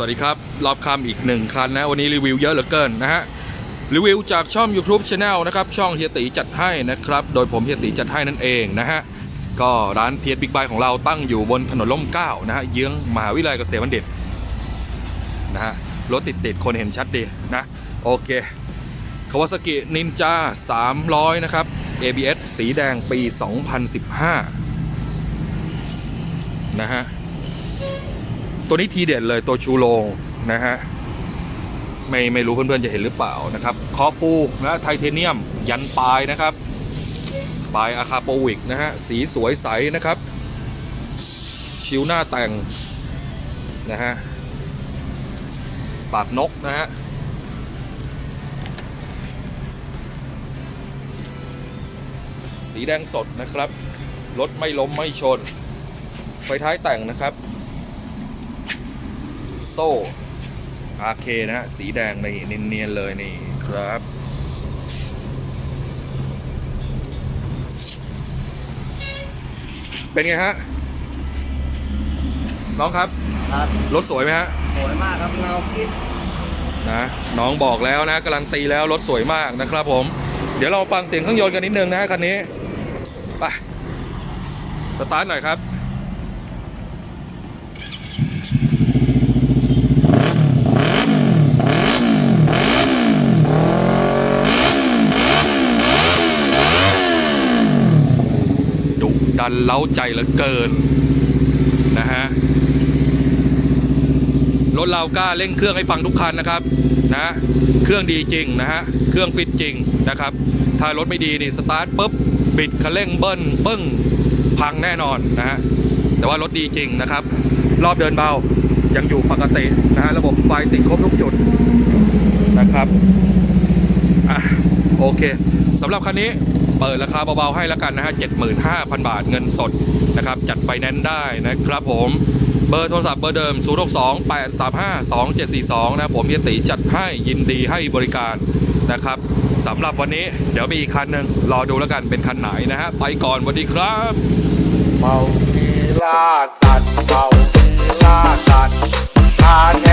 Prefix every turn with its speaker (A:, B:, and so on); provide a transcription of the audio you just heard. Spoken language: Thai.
A: วัสดีครับ รอบคำอีกหนึ่งคันนะ วันนี้รีวิวเยอะเหลือเกินนะฮะ รีวิวจากช่อง YouTube Channel นะครับ ช่องเฮียตีจัดให้นะครับ โดยผมเฮียตีจัดให้นั่นเองนะฮะ ก็ร้านเทียดบิ๊กไบของเราตั้งอยู่บนถนนล่มเก้านะฮะ เยื้องมหาวิทยาลัยเกษตรบัณฑิตนะฮะ รถติดติดคนเห็นชัดดีนะ โอเคคาวาซากินินจา300 นะครับ ABS สีแดงปี 2015 นะฮะ ตัวนี้ทีเด็ดเลยตัวชูโรงนะฮะไม่ไม่รู้เพื่อนๆจะเห็นหรือเปล่านะครับคอฟูนะไทเทเนียม ยันปลายนะครับ ปลายอาคาโปวิกนะฮะสีสวยใสนะครับ ชิวหน้าแต่งนะฮะปากนกนะฮะสีแดงสดนะครับ รถไม่ล้มไม่ชน ไฟท้ายแต่งนะครับ โซ่อาเคนะฮะ สีแดงนี่เนียนๆเลยนี่ครับ เป็นไงฮะ น้องครับ
B: ครับ
A: รถสวยไหมฮะ
B: สวยมากครับเงากิ๊บ
A: นะน้องบอกแล้วนะการันตีแล้วรถสวยมากนะครับผม เดี๋ยวเราฟังเสียงเครื่องยนต์กันนิดนึงนะฮะคันนี้ ไป สตาร์ทหน่อยครับ ดันเล้าใจเหลือเกินนะฮะรถเรากล้าเร่งเครื่องให้ฟังทุกคันนะครับนะเครื่องดีจริงนะฮะเครื่องฟิตจริงนะครับถ้ารถไม่ดีนี่สตาร์ทปุ๊บบิดคันเร่งเบิ้ลปึ้งพังแน่นอนนะฮะแต่ว่ารถดีจริงนะครับ รอบเดินเบายังอยู่ปกตินะฮะระบบไฟติดครบทุกจุดนะครับอะโอเคสำหรับคันนี้ เปิดราคาเบาๆให้แล้วกันนะฮะ75,000 บาทเงินสดนะครับจัดไฟแนนซ์ได้นะครับผมเบอร์โทรศัพท์เบอร์เดิม 062 835 2742 นะผมเฮียติจัดให้ยินดีให้บริการนะครับสำหรับวันนี้เดี๋ยวมีอีกคันหนึ่งรอดูแล้วกันเป็นคันไหนนะฮะ ไปก่อนสวัสดีครับ
B: เมาที
C: ลาสัต
B: เมาทีลาสัตว์